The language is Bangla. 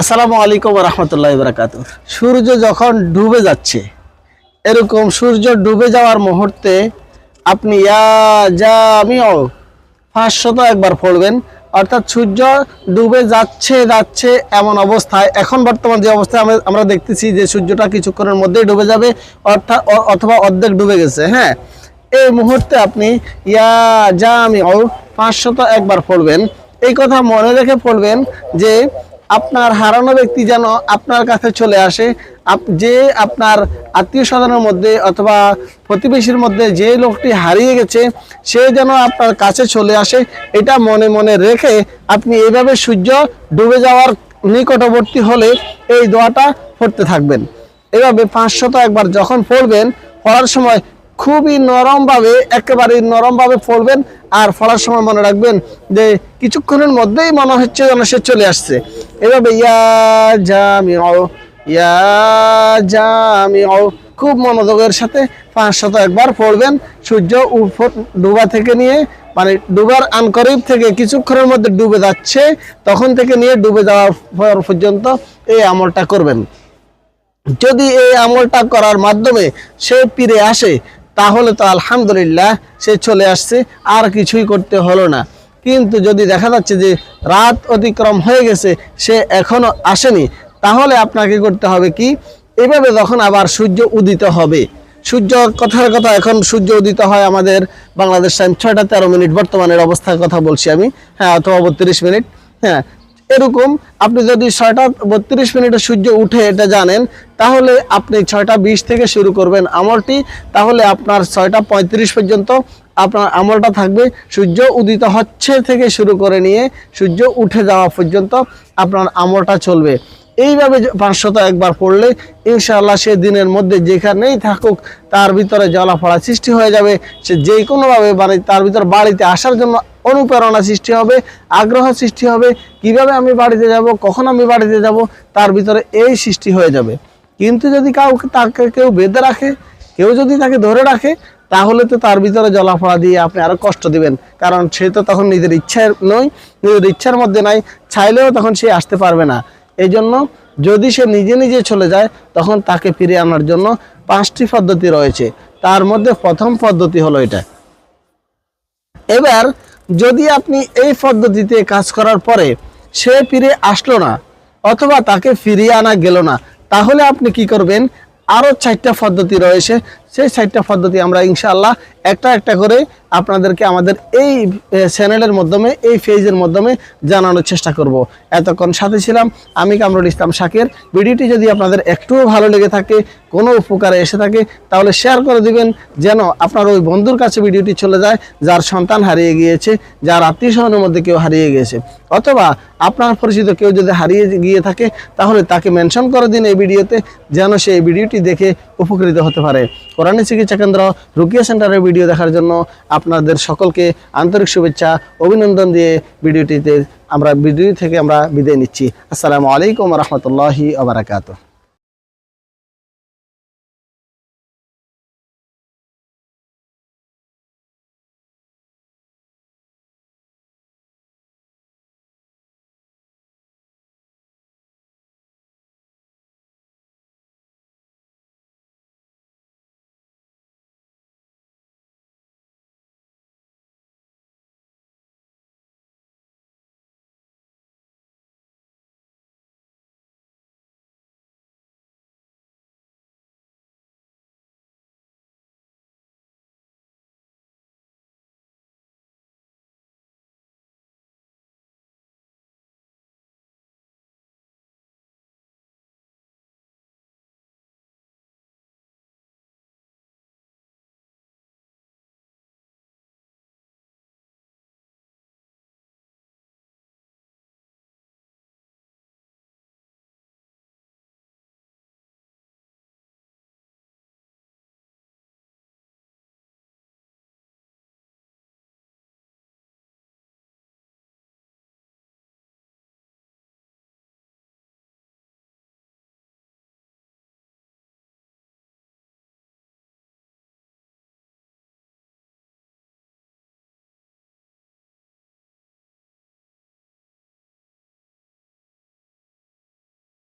আসসালামু আলাইকুম রহমতুল্লাহ বরাকাত সূর্য যখন ডুবে যাচ্ছে, এরকম সূর্য ডুবে যাওয়ার মুহূর্তে আপনি, ইয়া যা আমিও পাঁচশত একবার পড়বেন। অর্থাৎ সূর্য ডুবে যাচ্ছে যাচ্ছে এমন অবস্থায়। এখন বর্তমান যে অবস্থায় আমরা দেখতেছি যে সূর্যটা কিছুক্ষণের মধ্যেই ডুবে যাবে, অর্থাৎ অথবা অর্ধেক ডুবে গেছে হ্যাঁ? এই মুহূর্তে আপনি, ইয়া যা আমি ও পাঁচশত একবার পড়বেন। এই কথা মনে রেখে পড়বেন যে আপনার হারানো ব্যক্তি যেন আপনার কাছে চলে আসে। যে আপনার আত্মীয় স্বজনের মধ্যে অথবা প্রতিবেশীর মধ্যে যে লোকটি হারিয়ে গেছে, সে যেন আপনার কাছে চলে আসে। এটা মনে মনে রেখে আপনি এইভাবে সূর্য ডুবে যাওয়ার নিকটবর্তী হলে এই দোয়াটা পড়তে থাকবেন। এভাবে পাঁচশত একবার যখন পড়বেন, পড়ার সময় খুবই নরমভাবে একেবারে নরমভাবে পড়বেন আর পড়ার সময় মনে রাখবেন যে কিছুক্ষণের মধ্যেই মনে হচ্ছে যেন সে চলে আসছে। এভাবে, ইয়া জামি ইয়া জামি খুব মনোযোগের সাথে পাঁচশত একবার পড়বেন সূর্য ডুবা থেকে নিয়ে মানে ডুবার আনকরিব থেকে কিছুক্ষণের মধ্যে ডুবে যাচ্ছে, তখন থেকে নিয়ে ডুবে যাওয়ার পর পর্যন্ত এই আমলটা করবেন। যদি এই আমলটা করার মাধ্যমে সে ফিরে আসে তাহলে তো আলহামদুলিল্লাহ সে চলে আসছে, আর কিছুই করতে হলো না। কিন্তু যদি দেখা যাচ্ছে যে রাত অতিক্রম হয়ে গেছে, সে এখনও আসেনি, তাহলে আপনাকে করতে হবে কি? এভাবে যখন আবার সূর্য উদিত হবে, সূর্য কথার কথা, এখন সূর্য উদিত হয় আমাদের বাংলাদেশ টাইম ছয়টা তেরো মিনিট, বর্তমানের অবস্থার কথা বলছি আমি। হ্যাঁ অথবা বত্রিশ মিনিট। হ্যাঁ এরকম আপনি যদি ছয়টা বত্রিশ মিনিটে সূর্য উঠে এটা জানেন তাহলে আপনি ছয়টা বিশ থেকে শুরু করবেন আমলটি, তাহলে আপনার ছয়টা পঁয়ত্রিশ পর্যন্ত আপনার আমলটা থাকবে। সূর্য উদিত হচ্ছে থেকে শুরু করে নিয়ে সূর্য উঠে যাওয়া পর্যন্ত আপনার আমলটা চলবে। এইভাবে পাঁচশত একবার পড়লে ইনশাআল্লাহ সে দিনের মধ্যে যেখানেই থাকুক, তার ভিতরে জলাফড়া সৃষ্টি হয়ে যাবে। সে যে কোনোভাবে মানে তার ভিতর বাড়িতে আসার জন্য অনুপ্রেরণা সৃষ্টি হবে, আগ্রহ সৃষ্টি হবে। কীভাবে আমি বাড়িতে যাব, কখন আমি বাড়িতে যাব, তার ভিতরে এই সৃষ্টি হয়ে যাবে। কিন্তু যদি কাউকে তাকে কেউ বেঁধে রাখে, কেউ যদি তাকে ধরে রাখে, তাহলে তো তার ভিতরে জলাফড়া দিয়ে আপনি আরও কষ্ট দিবেন। কারণ সে তো তখন নিজের ইচ্ছার নয়, নিজের ইচ্ছার মধ্যে নাই, চাইলেও তখন সে আসতে পারবে না। এই জন্য যদি সে নিজে নিজে চলে যায়, তখন তাকে ফিরে আনার জন্য পাঁচটি পদ্ধতি রয়েছে। তার মধ্যে প্রথম পদ্ধতি হলো এটা। এবার যদি আপনি এই পদ্ধতিতে কাজ করার পরে সে ফিরে আসলো না, অথবা তাকে ফিরিয়ে আনা গেল না তাহলে আপনি কি করবেন? আরও চারটা পদ্ধতি রয়েছে। সেই চারটা পদ্ধতি আমরা ইনশাআল্লাহ একটা একটা করে আপনাদেরকে আমাদের এই চ্যানেলের মাধ্যমে, এই পেজের মাধ্যমে জানানোর চেষ্টা করব। এতক্ষণ সাথে ছিলাম আমি কামরুল ইসলাম শাকের। ভিডিওটি যদি আপনাদের একটুও ভালো লেগে থাকে, কোনো উপকারে এসে থাকে, তাহলে শেয়ার করে দিবেন, যেন আপনার ওই বন্ধুর কাছে ভিডিওটি চলে যায়, যার সন্তান হারিয়ে গিয়েছে, যার আত্মীয় স্বজনের মধ্যে কেউ হারিয়ে গিয়েছে। অথবা আপনার পরিচিত কেউ যদি হারিয়ে গিয়ে থাকে, তাহলে তাকে মেনশন করে দিন এই ভিডিওতে, যেন সে এই ভিডিওটি দেখে উপকৃত হতে পারে। কোরআনী চিকিৎসা কেন্দ্র রুকিয়া সেন্টারের ভিডিও দেখার জন্য আপনাদের সকলকে আন্তরিক শুভেচ্ছা, অভিনন্দন দিয়ে ভিডিওটিতে আমরা, ভিডিও থেকে আমরা বিদায় নিচ্ছি। আসসালামু আলাইকুম রহমতুল্লাহি আবরাকাত